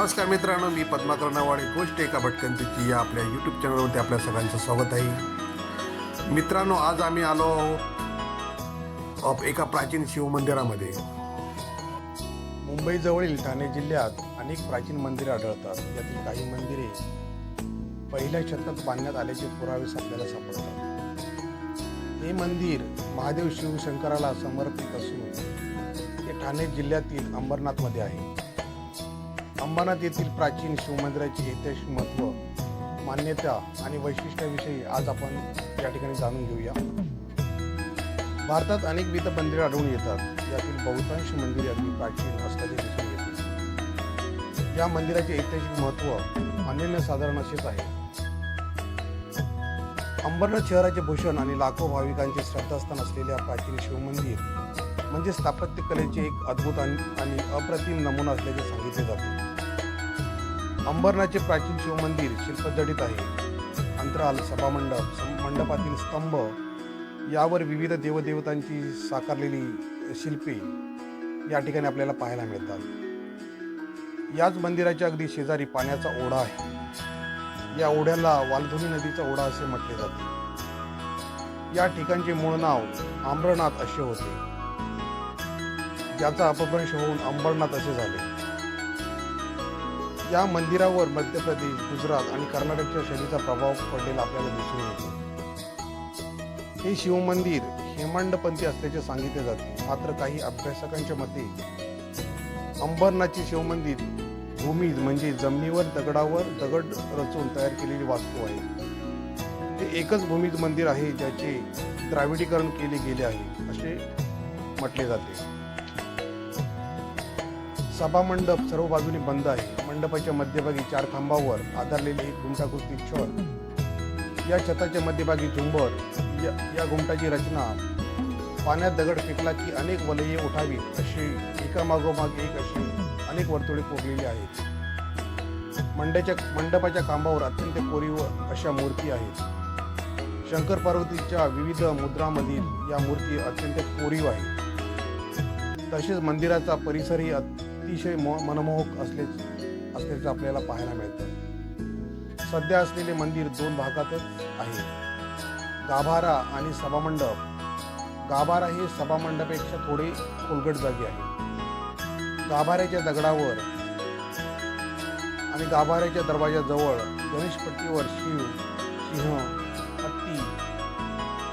नमस्कार मित्रांनो मी पद्माकर नवाडे गोष्ट एका भटकंतीची या आपल्या यूट्यूब चॅनलवरती आपल्या सगळ्यांचं स्वागत आहे. मित्रांनो आज आम्ही आलो आहोत एका प्राचीन शिवमंदिरामध्ये मुंबईजवळील ठाणे जिल्ह्यात अनेक प्राचीन मंदिरे आढळतात. यातील काही मंदिरे पहिल्या शतकात बांधण्यात आल्याचे पुरावे आपल्याला सापडतात. हे मंदिर महादेव शिवशंकराला समर्पित असून ते ठाणे जिल्ह्यातील अंबरनाथमध्ये आहे. अंबरनाथ येथील प्राचीन शिवमंदिराचे ऐतिहासिक महत्त्व मान्यता आणि वैशिष्ट्याविषयी आज आपण या ठिकाणी जाणून घेऊया. भारतात अनेक विध मंदिरे आढळून येतात. यातील बहुतांश मंदिरे अगदी प्राचीन असल्याचे दिसून येते. या मंदिराचे ऐतिहासिक महत्त्व अनन्यसाधारण असेच आहे. अंबरनाथ शहराचे भूषण आणि लाखो भाविकांचे श्रद्धास्थान असलेल्या प्राचीन शिवमंदिर म्हणजे स्थापत्यकलेचे एक अद्भुत आणि आणि अप्रतिम नमुना असल्याचे सांगितले जाते. अंबरनाथचे प्राचीन शिवमंदिर शिल्पजडित आहे. अंतराल सभामंडप मंडपातील स्तंभ यावर विविध देवदेवतांची साकारलेली शिल्पे या ठिकाणी आपल्याला पाहायला मिळतात. याच मंदिराच्या अगदी शेजारी पाण्याचा ओढा आहे. या ओढ्याला वालधुनी नदीचा ओढा असे म्हटले जाते. या ठिकाणचे मूळ नाव आम्रनाथ असे होते. ज्याचा अपभ्रंश होऊन अंबरनाथ असे झाले. या मंदिरावर मध्य प्रदेश गुजरात आणि कर्नाटकच्या शैलीचा प्रभाव पडलेला आपल्याला दिसून येतो. हे शिवमंदिर हेमांडपंथी असल्याचे सांगितले जाते. मात्र काही अभ्यासकांच्या मते अंबरनाथचे शिवमंदिर भूमी म्हणजे जमिनीवर दगडावर दगड रचून तयार केलेली वास्तू आहे. ते एकच भूमीत मंदिर आहे ज्याचे द्राविडीकरण केले गेले आहे असे म्हटले जाते. सभामंडप सर्व बाजूने बंद आहे. मंडपाच्या मध्यभागी चार खांबावर आधारलेले एक गुंटाकृती छत या छताच्या मध्यभागी झुंबर या या घुमटाची रचना. पाण्यात दगड फेकला की अनेक वलये उठावीत अशी एकामागोमाग एक अशी अनेक वर्तुळे कोरलेली आहेत. मंडच्या मंडपाच्या खांबावर अत्यंत कोरीव अशा मूर्ती आहेत. शंकर पार्वतीच्या विविध मुद्रामधील या मूर्ती अत्यंत कोरीव आहेत. तसेच मंदिराचा परिसरही अतिशय मो- मनमोहक असले असल्याचे आपल्याला पाहायला मिळतं. सध्या असलेले मंदिर दोन भागातच आहे. गाभारा आणि सभामंडप. गाभारा हे सभामंडपापेक्षा थोडे खोलगट जागी आहे. गाभाऱ्याच्या दगडावर आणि गाभाऱ्याच्या दरवाजाजवळ गणेशपट्टीवर शिव सिंह हत्ती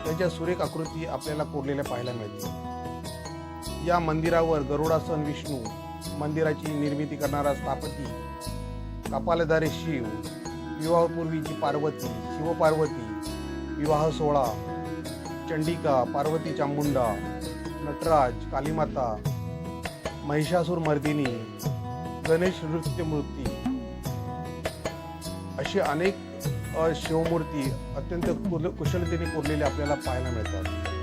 त्याच्या सुरेख आकृती आपल्याला कोरलेल्या पाहायला मिळते या मंदिरावर गरुडासन विष्णू मंदिराची निर्मिती करणारा स्थापती कपालधारे शिव विवाहपूर्वीची पार्वती शिवपार्वती विवाह सोहळा चंडिका पार्वती चामुंडा नटराज कालीमाता महिषासूर मर्दिनी गणेश नृत्यमूर्ती अशी अनेक शिवमूर्ती अत्यंत कुल कुशलतेने कोरलेले आपल्याला पाहायला मिळतात.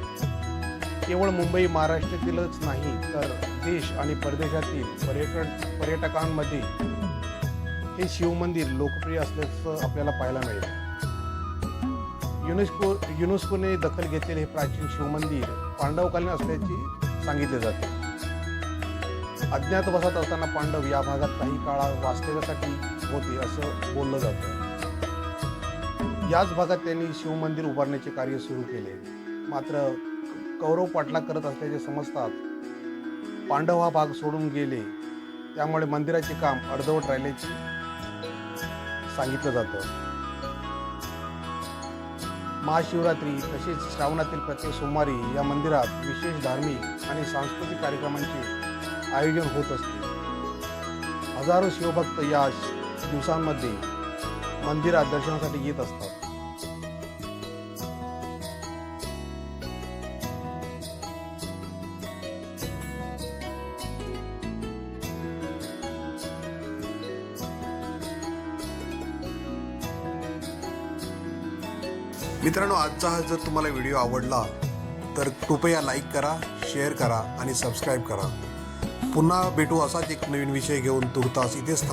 केवळ मुंबई महाराष्ट्रातीलच नाही तर देश आणि परदेशातील पर्यटन पर्यटकांमध्ये हे शिवमंदिर लोकप्रिय असल्याचं आपल्याला पाहायला मिळेल. युनेस्को युनेस्कोने दखल घेतलेले हे प्राचीन शिवमंदिर पांडवकालीन असल्याचे सांगितले जाते. अज्ञातवासात असताना पांडव या भागात काही काळा वास्तव्यासाठी होते असं बोललं जातं. याच भागात त्यांनी शिवमंदिर उभारण्याचे कार्य सुरू केले. मात्र कौरव पाटला करत असल्याचे समजतात पांडव हा भाग सोडून गेले त्यामुळे मंदिराचे काम अर्धवट राहिल्याचे सांगितलं जातं. महाशिवरात्री तसेच श्रावणातील प्रत्येक सोमवारी या मंदिरात विशेष धार्मिक आणि सांस्कृतिक कार्यक्रमांचे आयोजन होत असते. हजारो शिवभक्त या दिवसांमध्ये मंदिरात दर्शनासाठी येत असतात. मित्रांनो आजचा हा जर तुम्हाला व्हिडिओ आवडला तर कृपया लाईक करा शेअर करा आणि सबस्क्राईब करा. पुन्हा भेटू असाच एक नवीन विषय घेऊन तुर्तास इथेच थांब